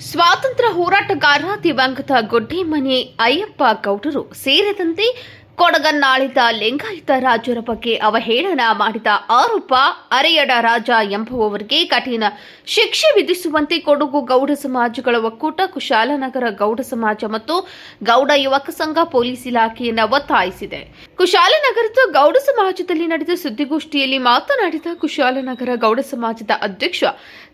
ಸ್ವಾತಂತ್ರ್ಯ ಹೋರಾಟಗಾರ ದಿವಂಗತ ಗೊಡ್ಡೆಮನೆ ಅಯ್ಯಪ್ಪ ಗೌಡರು ಸೇರಿದಂತೆ ಕೊಡಗನ್ನಾಳಿದ ಲಿಂಗಾಯತ ರಾಜರ ಬಗ್ಗೆ ಅವಹೇಳನ ಮಾಡಿದ ಆರೋಪ, ಅರೆಯಡ ರಾಜ ಎಂಬುವವರಿಗೆ ಕಠಿಣ ಶಿಕ್ಷೆ ವಿಧಿಸುವಂತೆ ಕೊಡಗು ಗೌಡ ಸಮಾಜಗಳ ಒಕ್ಕೂಟ, ಕುಶಾಲನಗರ ಗೌಡ ಸಮಾಜ ಮತ್ತು ಗೌಡ ಯುವಕ ಸಂಘ ಪೊಲೀಸ್ ಇಲಾಖೆಯನ್ನು ಒತ್ತಾಯಿಸಿದೆ. ಕುಶಾಲನಗರದ ಗೌಡ ಸಮಾಜದಲ್ಲಿ ನಡೆದ ಸುದ್ದಿಗೋಷ್ಠಿಯಲ್ಲಿ ಮಾತನಾಡಿದ ಕುಶಾಲನಗರ ಗೌಡ ಸಮಾಜದ ಅಧ್ಯಕ್ಷ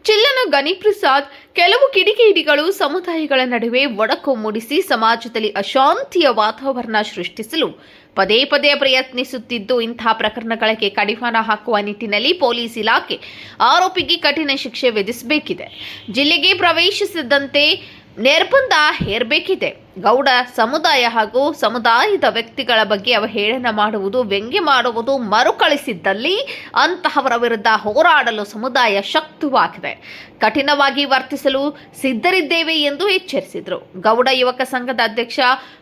ಚಿಲ್ಲನ ಗಣಿಪ್ರಸಾದ್, ಕೆಲವು ಕಿಡಿಗೇಡಿಗಳು ಸಮುದಾಯಗಳ ನಡುವೆ ಒಡಕು ಮೂಡಿಸಿ ಸಮಾಜದಲ್ಲಿ ಅಶಾಂತಿಯ ವಾತಾವರಣ ಸೃಷ್ಟಿಸಲು ಪದೇ ಪದೇ ಪ್ರಯತ್ನಿಸುತ್ತಿದ್ದು ಇಂತಹ ಪ್ರಕರಣಗಳಿಗೆ ಕಡಿವಾಣ ಹಾಕುವ ನಿಟ್ಟಿನಲ್ಲಿ ಪೊಲೀಸ್ ಇಲಾಖೆ ಆರೋಪಿಗೆ ಕಠಿಣ ಶಿಕ್ಷೆ ವಿಧಿಸಬೇಕಿದೆ. ಜಿಲ್ಲೆಗೆ ಪ್ರವೇಶಿಸದಂತೆ ನಿರ್ಬಂಧ ಹೇರಬೇಕಿದೆ. ಗೌಡ ಸಮುದಾಯ ಹಾಗೂ ಸಮುದಾಯದ ವ್ಯಕ್ತಿಗಳ ಬಗ್ಗೆ ಅವಹೇಳನ ಮಾಡುವುದು, ವ್ಯಂಗ್ಯ ಮಾಡುವುದು ಮರುಕಳಿಸಿದ್ದಲ್ಲಿ ಅಂತಹವರ ವಿರುದ್ಧ ಹೋರಾಡಲು ಸಮುದಾಯ ಶಕ್ತವಾಗಿದೆ. ಕಠಿಣವಾಗಿ ವರ್ತಿಸಲು ಸಿದ್ಧರಿದ್ದೇವೆ ಎಂದು ಎಚ್ಚರಿಸಿದರು. ಗೌಡ ಯುವಕ ಸಂಘದ ಅಧ್ಯಕ್ಷ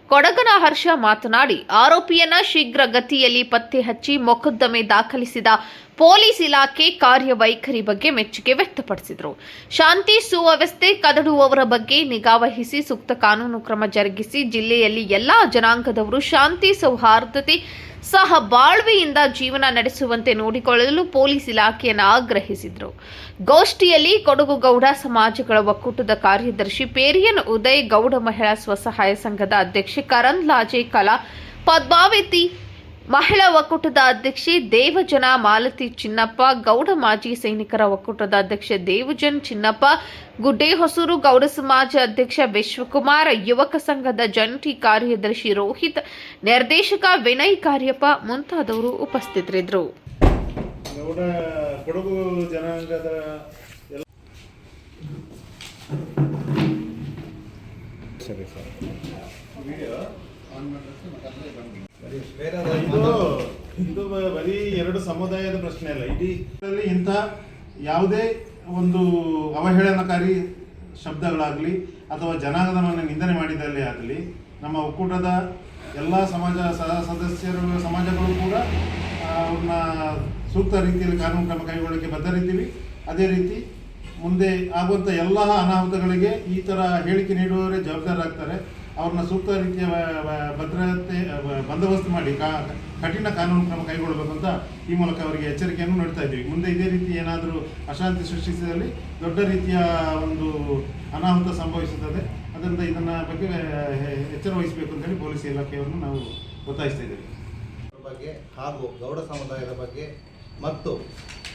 ಕೊಡಗನ ಹರ್ಷ ಮಾತನಾಡಿ, ಆರೋಪಿಯನ್ನ ಶೀಘ್ರ ಗತಿಯಲ್ಲಿ ಪತ್ತೆ ಹಚ್ಚಿ ಮೊಕದ್ದಮೆ ದಾಖಲಿಸಿದ ಪೊಲೀಸ್ ಇಲಾಖೆ ಕಾರ್ಯವೈಖರಿ ಬಗ್ಗೆ ಮೆಚ್ಚುಗೆ ವ್ಯಕ್ತಪಡಿಸಿದರು. ಶಾಂತಿ ಸುವ್ಯವಸ್ಥೆ ಕದಡುವವರ ಬಗ್ಗೆ ನಿಗಾವಹಿಸಿ ಸೂಕ್ತ ಕಾನೂನು ಕ್ರಮ ಜರುಗಿಸಿ ಜಿಲ್ಲೆಯಲ್ಲಿ ಎಲ್ಲಾ ಜನಾಂಗದವರು ಶಾಂತಿ ಸೌಹಾರ್ದತೆ ಸಹ ಬಾಳ್ವೆಯಿಂದ ಜೀವನ ನಡೆಸುವಂತೆ ನೋಡಿಕೊಳ್ಳಲು ಪೊಲೀಸ್ ಇಲಾಖೆಯನ್ನು ಆಗ್ರಹಿಸಿದರು. ಗೋಷ್ಠಿಯಲ್ಲಿ ಕೊಡಗು ಗೌಡ ಸಮಾಜಗಳ ಒಕ್ಕೂಟದ ಕಾರ್ಯದರ್ಶಿ ಪೇರಿಯನ್ ಉದಯ್ ಗೌಡ ಮಹಿಳಾ ಸ್ವಸಹಾಯ ಸಂಘದ ಅಧ್ಯಕ್ಷೆ ಕರಂದ್ಲಾಜೆ ಲಾಜೆ ಕಲಾ ಪದ್ಮಾವತಿ ಮಹಿಳಾ ಒಕ್ಕೂಟದ ಅಧ್ಯಕ್ಷೆ ದೇವಜನ ಮಾಲತಿ ಚಿನ್ನಪ್ಪ ಗೌಡ ಮಾಜಿ ಸೈನಿಕರ ಒಕ್ಕೂಟದ ಅಧ್ಯಕ್ಷ ದೇವಜನ್ ಚಿನ್ನಪ್ಪ ಗುಡ್ಡೆ ಹೊಸೂರು ಗೌಡ ಸಮಾಜ ಅಧ್ಯಕ್ಷ ವಿಶ್ವಕುಮಾರ್ ಯುವಕ ಸಂಘದ ಜಂಟಿ ಕಾರ್ಯದರ್ಶಿ ರೋಹಿತ್ ನಿರ್ದೇಶಕ ವಿನಯ್ ಕಾರ್ಯಪ್ಪ ಮುಂತಾದವರು ಉಪಸ್ಥಿತರಿದ್ದರು. ಸರ್ ಇದು ಬರೀ ಎರಡು ಸಮುದಾಯದ ಪ್ರಶ್ನೆ ಅಲ್ಲ. ಇಡೀ ಇಂಥ ಯಾವುದೇ ಒಂದು ಅವಹೇಳನಕಾರಿ ಶಬ್ದಗಳಾಗಲಿ ಅಥವಾ ಜನಾಂಗದವನ್ನು ನಿಂದನೆ ಮಾಡಿದಲ್ಲಿ ಆಗಲಿ, ನಮ್ಮ ಒಕ್ಕೂಟದ ಎಲ್ಲ ಸಮಾಜ ಸದಸ್ಯರು, ಸಮಾಜಗಳು ಕೂಡ ಅವ್ರನ್ನ ಸೂಕ್ತ ರೀತಿಯಲ್ಲಿ ಕಾನೂನು ಕ್ರಮ ಕೈಗೊಳ್ಳಕ್ಕೆ ಬದ್ಧರಿದ್ದೀವಿ. ಅದೇ ರೀತಿ ಮುಂದೆ ಆಗುವಂಥ ಎಲ್ಲ ಅನಾಹುತಗಳಿಗೆ ಈ ಥರ ಹೇಳಿಕೆ ನೀಡುವವರೇ ಜವಾಬ್ದಾರರಾಗ್ತಾರೆ ಅವ್ರನ್ನ ಸೂಕ್ತ ರೀತಿಯ ಭದ್ರತೆ ಬಂದೋಬಸ್ತ್ ಮಾಡಿ ಕಠಿಣ ಕಾನೂನು ಕ್ರಮ ಕೈಗೊಳ್ಳಬೇಕು ಅಂತ ಈ ಮೂಲಕ ಅವರಿಗೆ ಎಚ್ಚರಿಕೆಯನ್ನು ನೀಡ್ತಾ ಇದ್ದೀವಿ. ಮುಂದೆ ಇದೇ ರೀತಿ ಏನಾದರೂ ಅಶಾಂತಿ ಸೃಷ್ಟಿಸಿದಲ್ಲಿ ದೊಡ್ಡ ರೀತಿಯ ಒಂದು ಅನಾಹುತ ಸಂಭವಿಸುತ್ತದೆ. ಅದರಿಂದ ಇದನ್ನ ಬಗ್ಗೆ ಎಚ್ಚರ ವಹಿಸಬೇಕು ಅಂತೇಳಿ ಪೊಲೀಸ್ ಇಲಾಖೆಯನ್ನು ನಾವು ಒತ್ತಾಯಿಸ್ತಾ ಇದ್ದೇವೆ. ಬಗ್ಗೆ ಹಾಗೂ ಗೌಡ ಸಮುದಾಯದ ಬಗ್ಗೆ ಮತ್ತು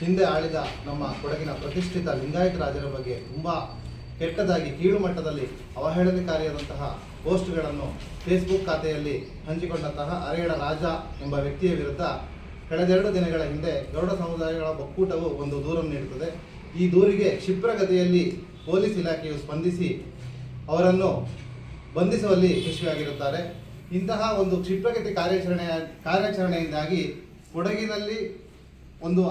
ಹಿಂದೆ ಆಳಿದ ನಮ್ಮ ಕೊಡಗಿನ ಪ್ರತಿಷ್ಠಿತ ಲಿಂಗಾಯತ ರಾಜರ ಬಗ್ಗೆ ತುಂಬ ಕೆಟ್ಟದಾಗಿ ಕೀಳು ಮಟ್ಟದಲ್ಲಿ ಅವಹೇಳನಕಾರಿಯಾದಂತಹ ಪೋಸ್ಟ್ಗಳನ್ನು ಫೇಸ್ಬುಕ್ ಖಾತೆಯಲ್ಲಿ ಹಂಚಿಕೊಂಡಂತಹ ಅರೇಡ ರಾಜ ಎಂಬ ವ್ಯಕ್ತಿಯ ವಿರುದ್ಧ ಕಳೆದೆರಡು ದಿನಗಳ ಹಿಂದೆ ಗೌಡ ಸಮುದಾಯಗಳ ಒಕ್ಕೂಟವು ಒಂದು ದೂರನ್ನು ನೀಡುತ್ತದೆ. ಈ ದೂರಿಗೆ ಕ್ಷಿಪ್ರಗತಿಯಲ್ಲಿ ಪೊಲೀಸ್ ಇಲಾಖೆಯು ಸ್ಪಂದಿಸಿ ಅವರನ್ನು ಬಂಧಿಸುವಲ್ಲಿ ಯಶಸ್ವಿಯಾಗಿರುತ್ತಾರೆ. ಇಂತಹ ಒಂದು ಕ್ಷಿಪ್ರಗತಿ ಕಾರ್ಯಾಚರಣೆಯ ಕಾರ್ಯಾಚರಣೆಯಿಂದಾಗಿ ಕೊಡಗಿನಲ್ಲಿ ಒಂದು